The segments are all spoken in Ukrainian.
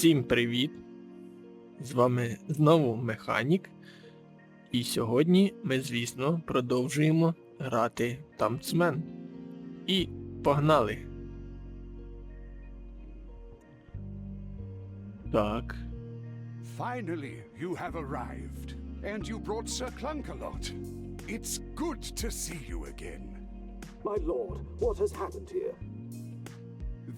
Всім привіт! З вами знову Механік. І сьогодні ми, звісно, продовжуємо грати Тамцмен. І погнали! Так. Finally, you have arrived. And you brought Sir Clunkalot. It's good to see you again. My lord, what has happened here?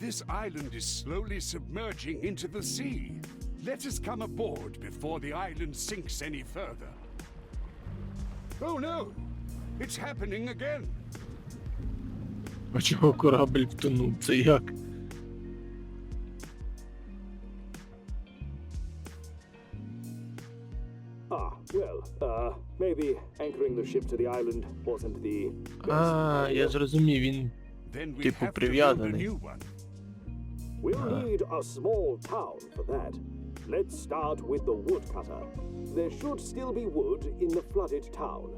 This island is slowly submerging into the sea. Let us come aboard before the island sinks any further. Oh no! It's happening again. А чого корабль втонув? Це як? Ah, well, uh, maybe anchoring the ship to the island wasn't the best А, я idea. зрозумів, він. Then we Типу have to build a прив'язаний. new one. We'll need a small town for that. Let's start with the woodcutter. There should still be wood in the flooded town.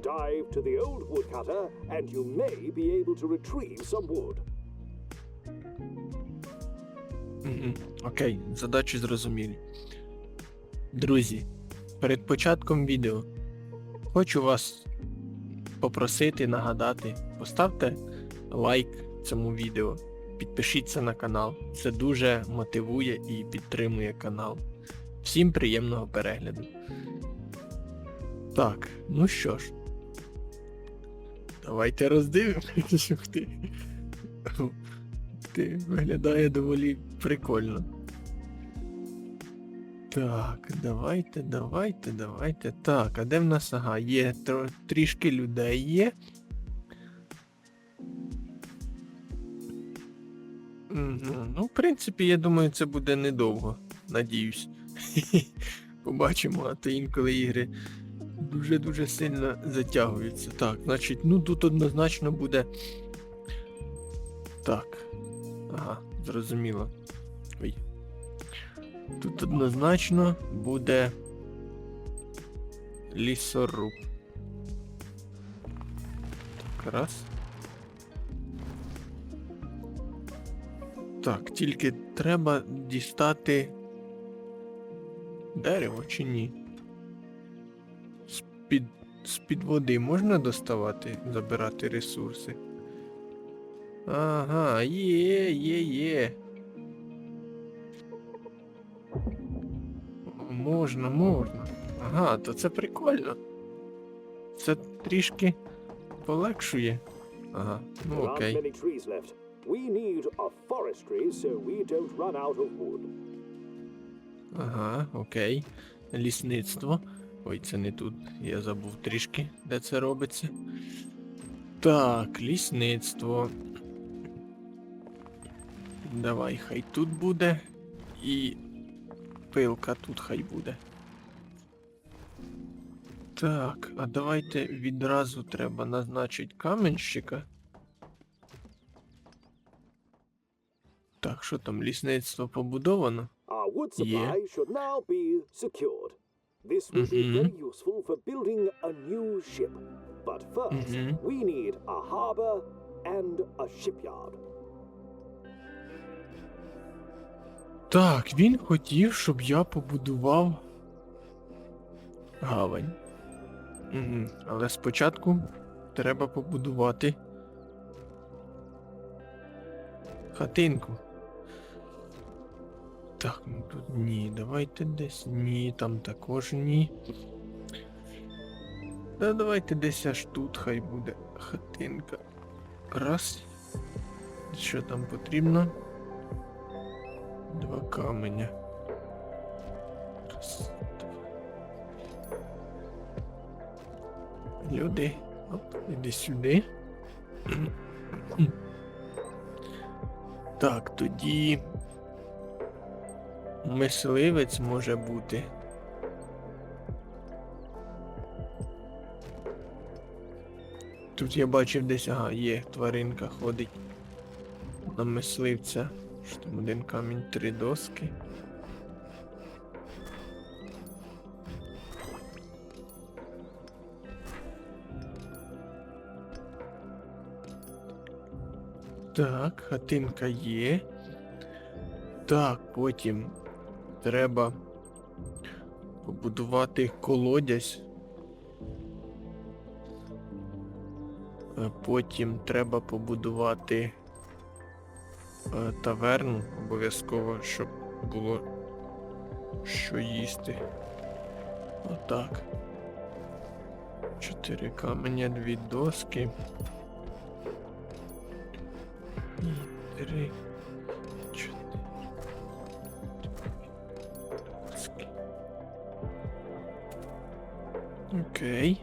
Dive to the old woodcutter, and you may be able to retrieve some wood. Мгм. Окей, задачі зрозумілі. Друзі, перед початком відео хочу вас попросити нагадати, поставте лайк цьому відео, підпишіться на канал. Це дуже мотивує і підтримує канал. Всім приємного перегляду. Так, ну що ж. Давайте роздивимося. Ти. Ти виглядає доволі прикольно. Так, давайте, давайте, давайте. Так, а де в нас ага, є трішки людей є. Ну, в принципі, я думаю, це буде недовго. Надіюсь. Побачимо, а то інколи ігри дуже-дуже сильно затягуються. Так, значить, ну тут однозначно буде. Так. Ага, зрозуміло. Ой. Тут однозначно буде лісоруб. Так, раз. Так, тільки треба дістати дерево чи ні? З-під, з-під води можна доставати, забирати ресурси? Ага, є, є, є. Можна, можна. Ага, то це прикольно. Це трішки полегшує. Ага, ну окей. We need a forestry so we don't run out of wood. Ага, окей. Лісництво. Ой, це не тут. Я забув трішки, де це робиться. Так, лісництво. Давай, хай тут буде. І пилка тут хай буде. Так, а давайте відразу треба назначити каменщика. Так, що там, лісництво побудовано? Secured. This will be Mhm. very useful for building a new ship. But first, Mhm. we need a harbor and a shipyard. Так, він хотів, щоб я побудував гавань. Угу. Але спочатку треба побудувати хатинку. Так, ну тут ні, давайте десь ні, там також ні. Та давайте десь аж тут хай буде хатинка. Раз. Що там потрібно? Два каменя. Раз. Люди. Оп, іди сюди. Так, тоді. Мисливець може бути. Тут я бачив десь, ага, є, тваринка ходить на мисливця. Що там один камінь, три доски. Так, хатинка є. Так, потім треба побудувати колодязь. Е, Потім треба побудувати е, таверну обов'язково, щоб було що їсти. Отак. Чотири каменя, дві доски. І три. Окей.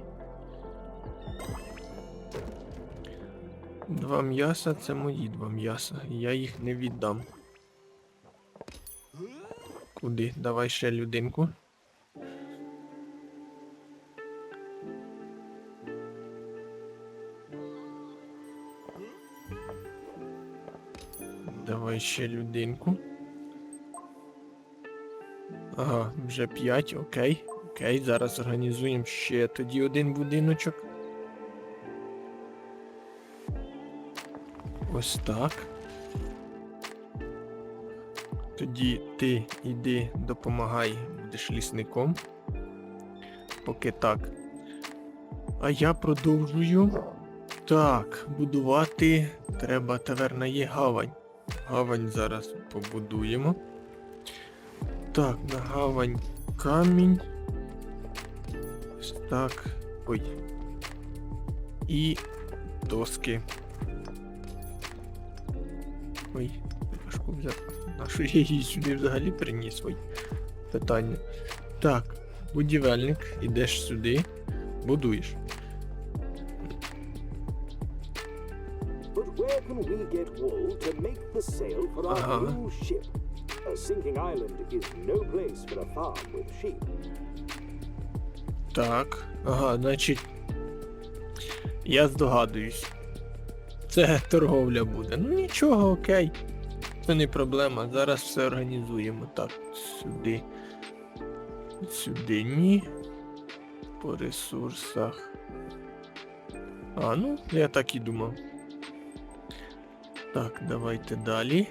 Два м'яса це мої два м'яса. Я їх не віддам. Куди? Давай ще людинку. Давай ще людинку. Ага, вже 5, окей. Окей, зараз організуємо ще тоді один будиночок. Ось так. Тоді ти йди допомагай, будеш лісником. Поки так. А я продовжую. Так, будувати треба таверна є гавань. Гавань зараз побудуємо. Так, на гавань камінь. Так. Ой. І доски. Ой, важко взяти. Нашу я її сюди взагалі приніс ой. Питання. Так, будівельник, ідеш сюди, будуєш. Uh-huh. ship? A sinking island is no place for a farm with sheep. Так, ага, значить. Я здогадуюсь. Це торговля буде. Ну нічого, окей. Це не проблема. Зараз все організуємо. Так, сюди. Сюди ні. По ресурсах. А, ну, я так і думав. Так, давайте далі.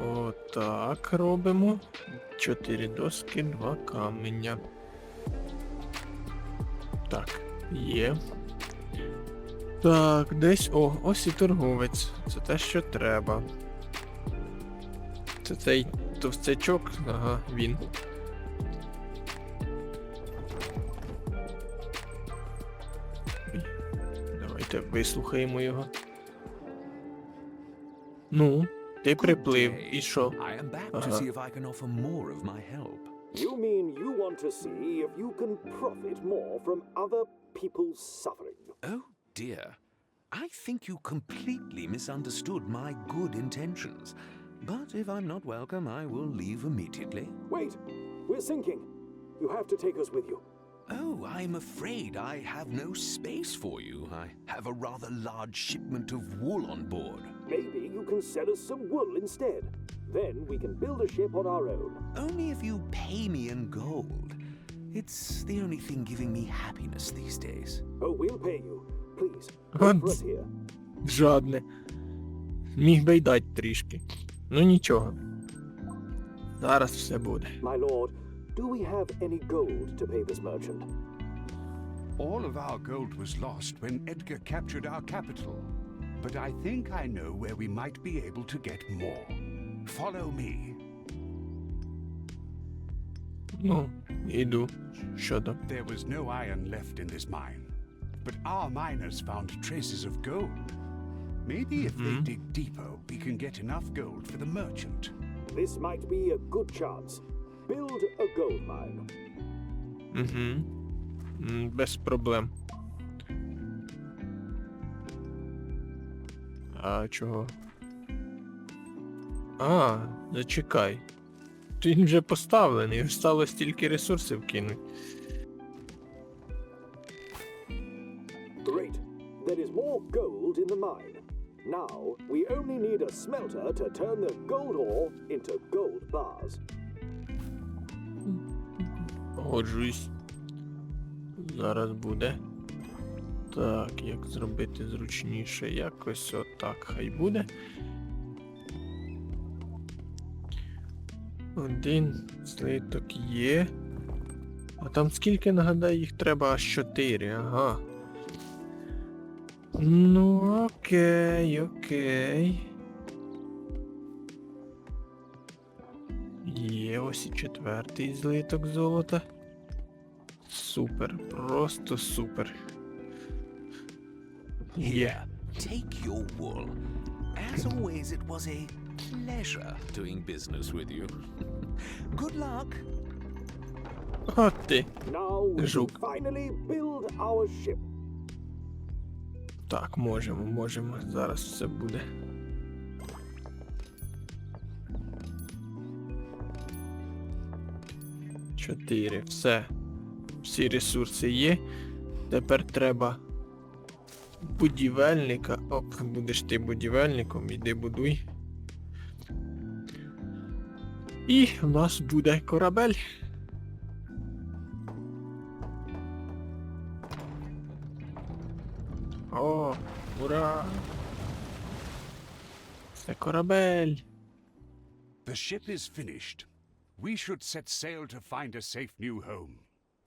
Отак робимо. Чотири доски, два каменя. Так, є. Так, десь. О, ось і торговець. Це те, що треба. Це цей товстячок, ага, він. Давайте вислухаємо його. Ну, ти приплив, і що? I am back to see if I can offer more of my help. You mean you want to see if you can profit more from other people's suffering? Oh dear. I think you completely misunderstood my good intentions. But if I'm not welcome, I will leave immediately. Wait, we're sinking. You have to take us with you. Oh, I'm afraid I have no space for you. I have a rather large shipment of wool on board. Maybe you can sell us some wool instead. Then we can build a ship on our own. Only if you pay me in gold. It's the only thing giving me happiness these days. Oh, we'll pay you. Please, What? wait for us here. Жадне. Міг би й дати трішки. Ну нічого. Зараз все буде. My lord, do we have any gold to pay this merchant? All of our gold was lost when Edgar captured our capital. But I think I know where we might be able to get more. Follow me. Ну, іду. Що там? There was no iron left in this mine. But our miners found traces of gold. Maybe if they dig deeper, we can get enough gold for the merchant. This might be a good chance. Build a gold mine. Угу. Без проблем. А чого? А, зачекай. Він вже поставлений, осталось тільки ресурсів кинуть. Great. There is more gold in the mine. Now, we only need a smelter to turn the gold ore into gold bars. Погоджуюсь. Зараз буде. Так, як зробити зручніше? Якось отак хай буде. Один слиток є. А там скільки, нагадаю, їх треба аж чотири, ага. Ну, окей, окей. Є ось і четвертий злиток золота. Супер, просто супер. Є. Take your wool. As always, it was a pleasure doing business with you. Good luck. От ти. Now we Жук. finally build our ship. Так, можемо, можемо. Зараз все буде. Чотири. Все. Всі ресурси є. Тепер треба будівельника. О, будеш ти будівельником, іди будуй. І в нас буде корабель. О, ура! Це корабель. The ship is finished. We should set sail to find a safe new home.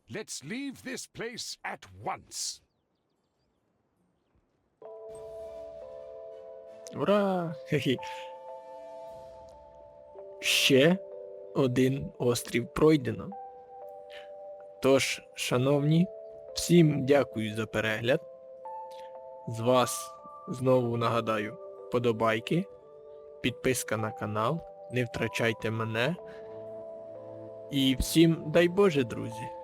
Let's leave this place at once. Ура! Хе-хе. Ще один острів пройдено. Тож, шановні, всім дякую за перегляд. З вас знову нагадаю подобайки, підписка на канал, не втрачайте мене. І всім дай Боже, друзі!